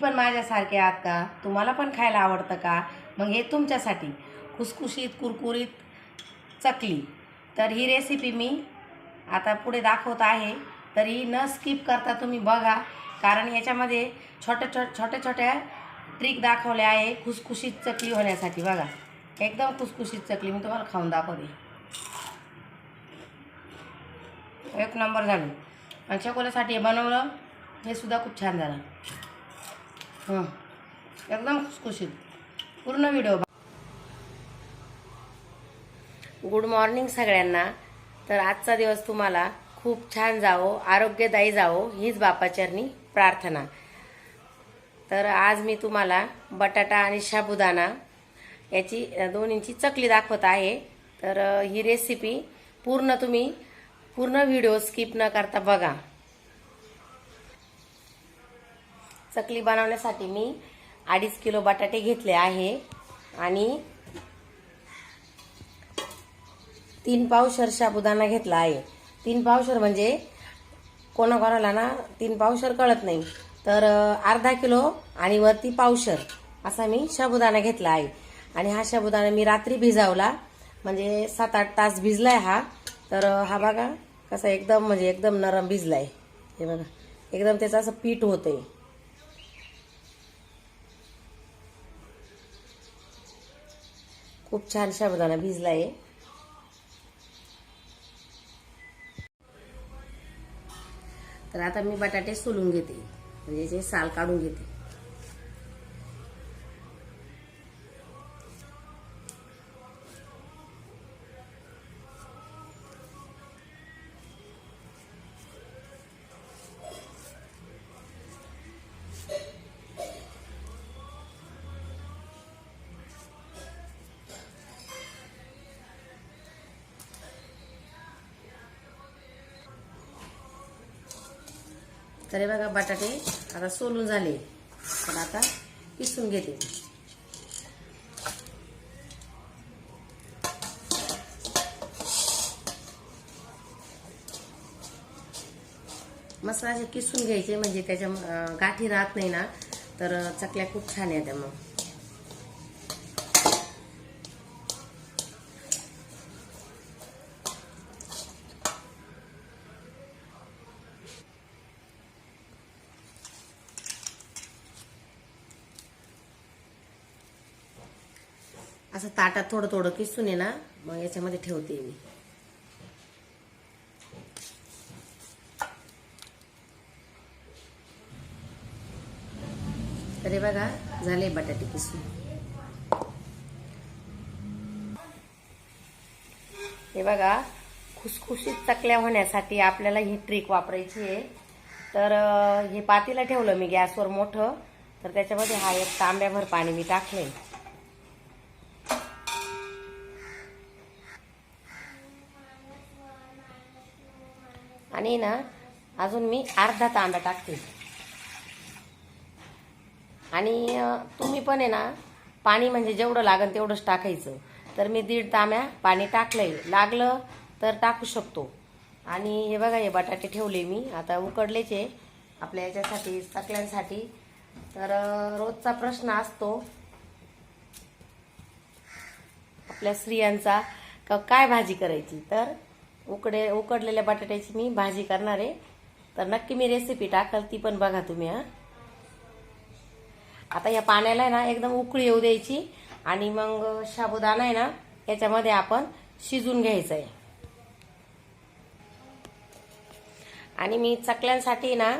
पण माझ्यासारखे आहात का तुम्हाला पण खायला आवडतं का? मग हे तुमच्यासाठी. खुसखुशीत कुरकुरीत चकली. तर ही रेसिपी मी आता पुढे दाखवत आहे. तर ही न स्किप करता तुम्ही बघा. कारण याच्यामध्ये छोट्या छोट छोट्या छोट्या ट्रिक दाखवल्या आहे खुसखुशीत चकली होण्यासाठी. बघा. एकदम खुसखुशीत चकली. मी तुम्हाला खाऊन दाखवते. एक नंबर झाली. आणि चकोल्यासाठी हे बनवलं. हे सुद्धा खूप छान झालं. हां. एकदम खुसखुशीत. पूर्ण व्हिडिओ गुड मॉर्निंग सगळ्यांना. तर आजचा दिवस तुम्हाला खूप छान जावो आरोग्यदायी जावो हीच बापाचरणी प्रार्थना. तर आज मी तुम्हाला बटाटा आणि साबुदाणा याची दोन दोन्हींची चकली दाखवत आहे. तर ही रेसिपी पूर्ण तुम्ही पूर्ण व्हिडिओ स्किप न करता बघा. चकली बनवण्यासाठी मी अडीच किलो बटाटे घेतले आहे. आणि तीन पावशर साबुदाणा घेतला आहे. तीन पावशर म्हणजे कोणाकोणाला ना तीन पावशर कळत नाही. तर अर्धा किलो आणि वरती पावशर असा मी साबुदाणा घेतला आहे. आणि हा साबुदाणा मी रात्री भिजावला. म्हणजे सात आठ तास भिजलाय हा. तर हा बघा कसा एकदम म्हणजे एकदम नरम भिजलाय. हे बघा. एकदम त्याचं असं पीठ होतंय. खूप छान शाबुदाना भिजला आहे तर आता मी बटाटे सोलून घेते. म्हणजे जे साल काढून घेते. तर हे बघा बटाटे आता सोलून झाले. पण आता किसून घेते. मस्त असे किसून घ्यायचे म्हणजे त्याच्या गाठी राहत नाही ना तर चकल्या खूप छान येत्या मग. असं ताटात थोडं थोडं किसून आहे ना मग याच्यामध्ये ठेवते मी. तर बघा झाले बटाटे किसून. हे बघा खुसखुशीत चकल्या होण्यासाठी आपल्याला ही ट्रिक वापरायची आहे. तर हे पातीला ठेवलं मी गॅसवर मोठं. तर त्याच्यामध्ये हा एक तांब्याभर पाणी मी टाकले आणि ना अजून मी अर्धा तांबा टाकते. आणि तुम्ही पण आहे ना पाणी म्हणजे जेवढं लागेल तेवढंच टाकायचं. तर मी दीड तांब्या पाणी टाकलंय. लागलं तर टाकू शकतो. आणि हे बघा हे बटाटे ठेवले मी. आता उकडलेच आहे आपल्या याच्यासाठी चकल्यांसाठी. तर रोजचा प्रश्न असतो आपल्या स्त्रियांचा का काय भाजी करायची? तर उकडे उकडलेल्या बटाट्याची मी भाजी करणार आहे. तर नक्की मी रेसिपी टाकल ती पण बघा तुम्ही हा. आता या पाण्याला आहे ना एकदम उकळी येऊ द्यायची. आणि मग साबुदाणा आहे ना याच्यामध्ये आपण शिजून घ्यायचं आहे. आणि मी चकल्यांसाठी ना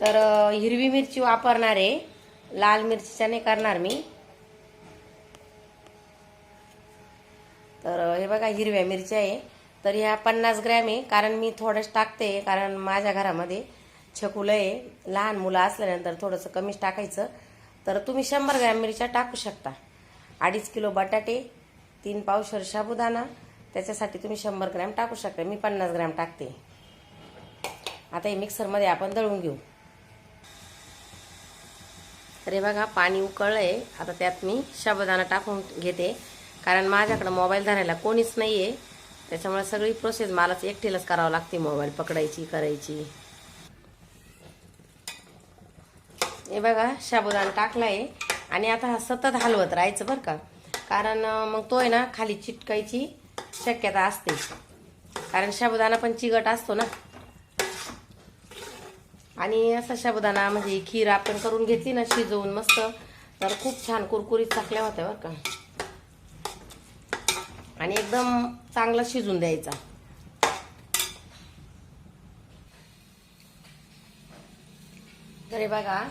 तर हिरवी मिरची वापरणार आहे. लाल मिरचीच्या नाही करणार मी. तर हे बघा हिरव्या मिरच्या आहे. तर ह्या पन्नास ग्रॅम आहे. कारण मी थोडंच टाकते कारण माझ्या घरामध्ये छकुलं आहे. लहान मुलं असल्यानंतर थोडंसं कमीच टाकायचं. तर तुम्ही शंभर ग्रॅम मिरच्या टाकू शकता. अडीच किलो बटाटे तीन पावशर साबुदाणा त्याच्यासाठी तुम्ही शंभर ग्रॅम टाकू शकता. मी पन्नास ग्रॅम टाकते. आता हे मिक्सरमध्ये आपण दळून घेऊ. तर हे बघा पाणी उकळलंय आता त्यात मी साबुदाणा टाकून घेते. कारण माझ्याकडं मोबाईल धरायला कोणीच नाही आहे त्याच्यामुळे सगळी प्रोसेस मलाच एकटीलाच करावं लागते मोबाईल पकडायची करायची. हे बघा शाबुदान टाकला आहे आणि आता हा सतत हलवत राहायचं बरं का. कारण मग तो आहे ना खाली चिटकायची शक्यता असते. कारण शाबुदाना पण चिकट असतो ना. आणि असा शाबुदाना म्हणजे खीर आपण करून घेतली ना शिजवून मस्त. तर खूप छान कुरकुरीत चाकल्या होत्या बरं का. आणि एकदम चांगला शिजून द्यायचा. तरी बघा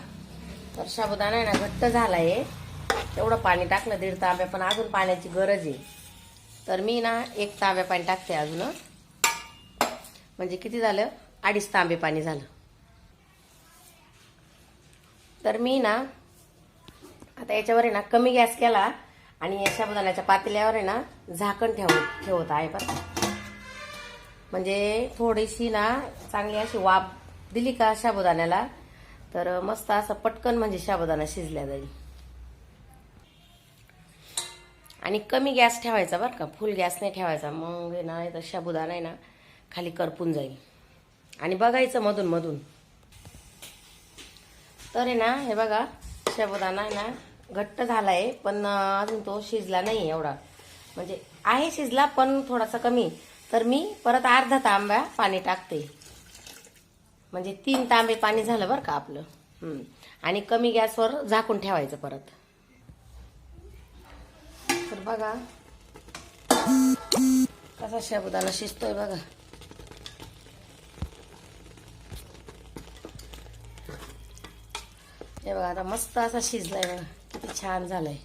तर साबुदाणा आहे ना घट्ट झाला आहे तेवढं पाणी टाकलं दीड तांब्या पण अजून पाण्याची गरज आहे. तर मी ना एक तांब्या पाणी टाकते अजून. म्हणजे किती झालं? अडीच तांबे पाणी झालं. तर मी ना आता याच्यावर आहे ना कमी गॅस केला. आणि या साबुदाण्याच्या पातेल्यावर आहे ना झाकण ठेव ठेवत आहे बरं म्हणजे थोडीशी ना चांगली अशी वाफ दिली का साबुदाण्याला तर मस्त असं पटकन म्हणजे साबुदाणा शिजल्या जाईल. आणि कमी गॅस ठेवायचा बरं का फुल गॅस नाही ठेवायचा. मग ना तर साबुदाणा आहे ना खाली करपून जाईल. आणि बघायचं मधून मधून तर आहे ना हे बघा साबुदाणा आहे ना घट्ट झाला आहे पण अजून तो शिजला नाही एवढा. म्हणजे आहे शिजला पण थोडासा कमी. तर मी परत अर्धा तांब्या पाणी टाकते. म्हणजे तीन तांबे पाणी झालं बरं का आपलं. आणि कमी गॅसवर झाकून ठेवायचं परत. तर बघा. कसा साबुदाणा शिजतोय बघा. हे बघा आता मस्त असा शिजलाय बघा. किती छान झालंय.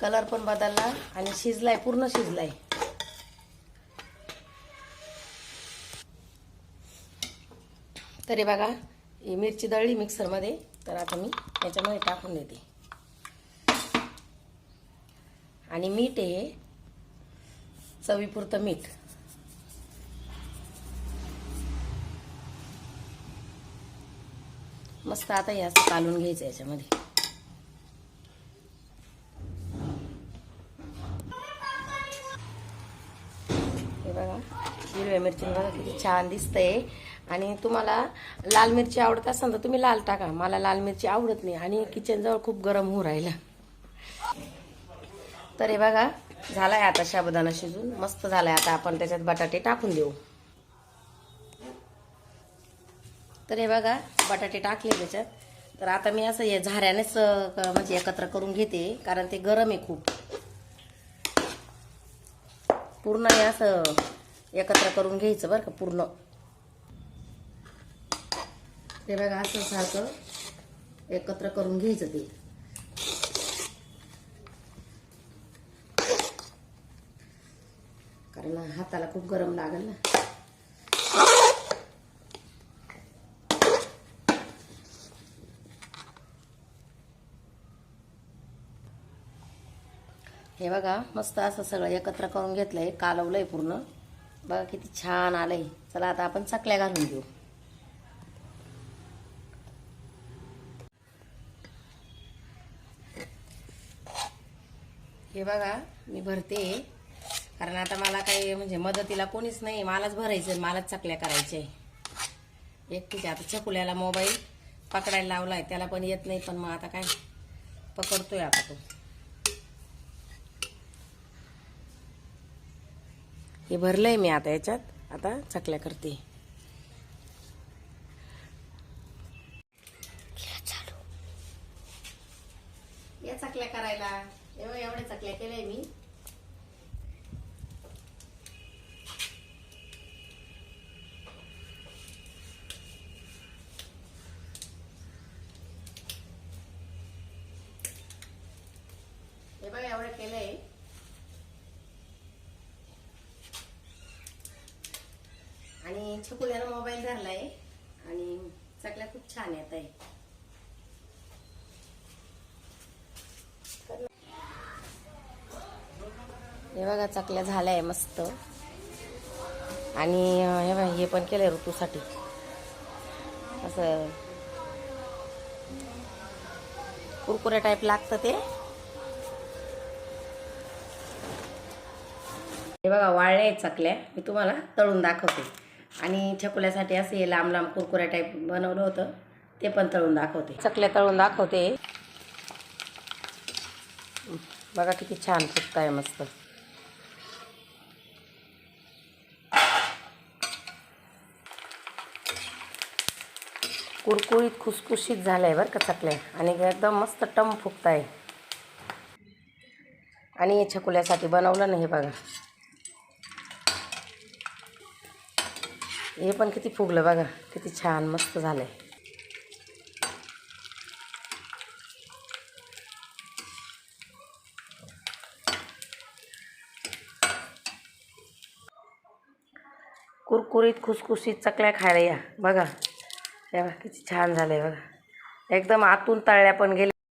कलर पण बदलला आणि शिजलाय पूर्ण शिजलाय. तरी बघा ही मिरची दळली मिक्सरमध्ये तर आता मी त्याच्यामध्ये टाकून देते. आणि मीठ आहे चवीपुरतं मीठ. मस्त आता याचं असं कालून घ्यायचं याच्यामध्ये हे बघा हिरव्या मिरची बघा किती छान दिसतंय. आणि तुम्हाला लाल मिरची आवडत असेल तर तुम्ही लाल टाका. मला लाल मिरची आवडत नाही आणि किचन जवळ खूप गरम होऊ राहिला. तर हे बघा झालाय आता साबुदाणा शिजून. मस्त झालाय आता आपण त्याच्यात बटाटे टाकून देऊ. तर हे बघा बटाटे टाकले त्याच्यात. तर आता मी असं हे झाऱ्यानेच म्हणजे एकत्र करून घेते कारण ते गरम आहे खूप. पूर्ण हे असं एकत्र करून घ्यायचं बरं का पूर्ण. ते बघा असं सारखं एकत्र करून घ्यायचं ते. कारण हाताला खूप गरम लागेल ना. हे बघा मस्त असं सगळं एकत्र करून घेतलंय कालवलंय पूर्ण. बघा किती छान आलंय. चला आता आपण चकल्या घालून घेऊ. हे बघा मी भरते. कारण आता मला काही म्हणजे मदतीला कोणीच नाही. मलाच भरायचं मलाच चकल्या करायचे एकटीच्या आता चकुल्याला मोबाईल पकडायला लावलाय. त्याला पण येत नाही पण मग आता काय? पकडतोय आता तो. हे भरलंय मी आता याच्यात. आता चकल्या करते. या चकल्या करायला. एवढ्या एवढ्या चकल्या केल्या मी हे बघा एवढं केलंय आणि छकुल्यानं मोबाईल धरलाय आणि चकल्या खूप छान येत आहे हे बघा चकल्या झाल्या आहे मस्त. आणि हे बघा हे पण केलंय ऋतूसाठी. असं. कुरकुरे टाईप लागतं ते. हे बघा वाळल्या आहेत चकल्या. मी तुम्हाला तळून दाखवते. आणि छकुल्यासाठी असे हे लांब लांब कुरकुऱ्या टाईप बनवलं होतं. ते पण तळून दाखवते. चकल्या तळून दाखवते. बघा किती छान फुटत आहे मस्त. कुरकुरीत खुसखुशीत झालंय बरं का चकल्या. आणि एकदम मस्त टम फुगत आहे आणि हे छकुल्यासाठी बनवलं ना हे बघा. हे पण किती फुगलं बघा किती छान मस्त झालंय. कुरकुरीत खुसखुशीत चकल्या खायला या. बघा या किती छान झालंय बघा. एकदम आतून तळल्या पण गेल्या.